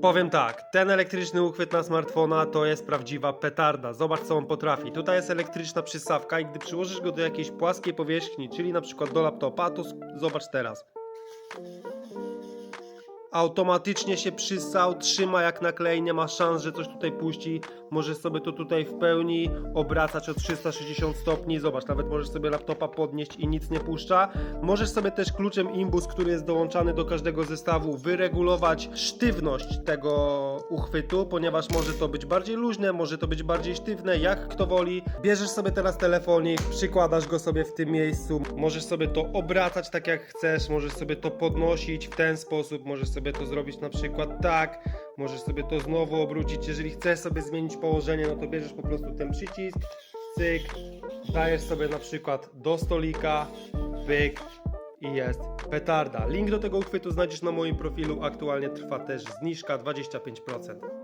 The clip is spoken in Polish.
Powiem tak, ten elektryczny uchwyt na smartfona to jest prawdziwa petarda. Zobacz co on potrafi. Tutaj jest elektryczna przystawka i gdy przyłożysz go do jakiejś płaskiej powierzchni, czyli na przykład do laptopa, to zobacz teraz. Automatycznie się przysał, trzyma jak na klej, nie ma szans, że coś tutaj puści. Możesz sobie to tutaj w pełni obracać o 360 stopni. Zobacz, nawet możesz sobie laptopa podnieść i nic nie puszcza. Możesz sobie też kluczem Imbus, który jest dołączany do każdego zestawu, wyregulować sztywność tego uchwytu, ponieważ może to być bardziej luźne, może to być bardziej sztywne, jak kto woli. Bierzesz sobie teraz telefonik, przykładasz go sobie w tym miejscu, możesz sobie to obracać tak jak chcesz, możesz sobie to podnosić w ten sposób, możesz sobie to zrobić na przykład tak, możesz sobie to znowu obrócić. Jeżeli chcesz sobie zmienić położenie, no to bierzesz po prostu ten przycisk, cyk, dajesz sobie na przykład do stolika, byk i jest petarda. Link do tego uchwytu znajdziesz na moim profilu. Aktualnie trwa też zniżka 25%.